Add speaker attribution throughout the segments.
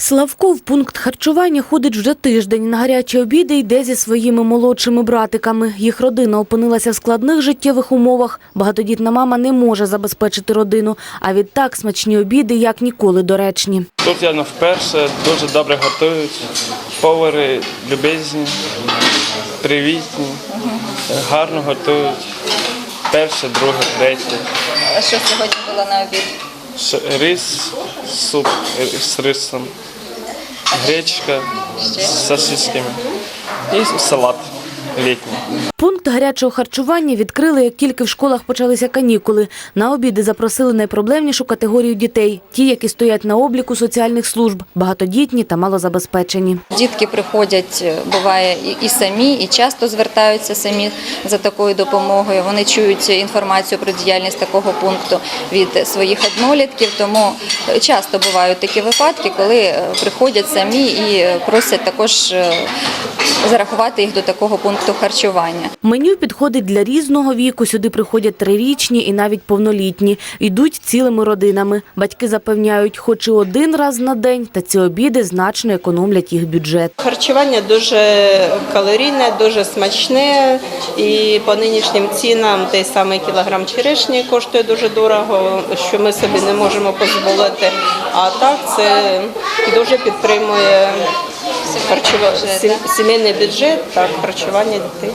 Speaker 1: Славко в пункт харчування ходить вже тиждень. На гарячі обіди йде зі своїми молодшими братиками. Їх родина опинилася в складних життєвих умовах. Багатодітна мама не може забезпечити родину, а відтак смачні обіди як ніколи доречні.
Speaker 2: Тут я не вперше, дуже добре готують. Повари любезні, привітні, гарно готують. Перше, друге, третє.
Speaker 3: А що сьогодні було на обід?
Speaker 2: Рис, суп з рисом, гречка з сосисками. І салат літній.
Speaker 1: Пункт гарячого харчування відкрили, як тільки в школах почалися канікули. На обіди запросили найпроблемнішу категорію дітей – ті, які стоять на обліку соціальних служб, багатодітні та малозабезпечені.
Speaker 3: Дітки приходять, е, буває і- самі, і часто звертаються самі за такою допомогою. Вони чують інформацію про діяльність такого пункту від своїх однолітків. Тому е, часто бувають такі випадки, коли е, приходять самі і просять також зарахувати їх до такого пункту харчування.
Speaker 1: Меню підходить для різного віку. Сюди приходять трирічні і навіть повнолітні. Йдуть цілими родинами. Батьки запевняють, хоч і один раз на день, та ці обіди значно економлять їх бюджет.
Speaker 4: Харчування дуже калорійне, дуже смачне, і по нинішнім цінам той самий кілограм черешні коштує дуже дорого, що ми собі не можемо дозволити. А так це дуже підтримує харчова... сімейний бюджет, так, харчування дітей.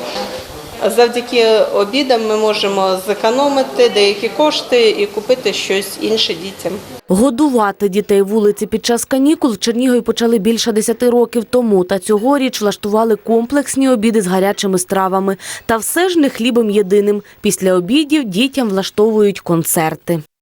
Speaker 4: Завдяки обідам ми можемо зекономити деякі кошти і купити щось інше дітям.
Speaker 1: Годувати дітей вулиці під час канікул в Чернігові почали більше 10 років тому. Та цьогоріч влаштували комплексні обіди з гарячими стравами. Та все ж не хлібом єдиним. Після обідів дітям влаштовують концерти.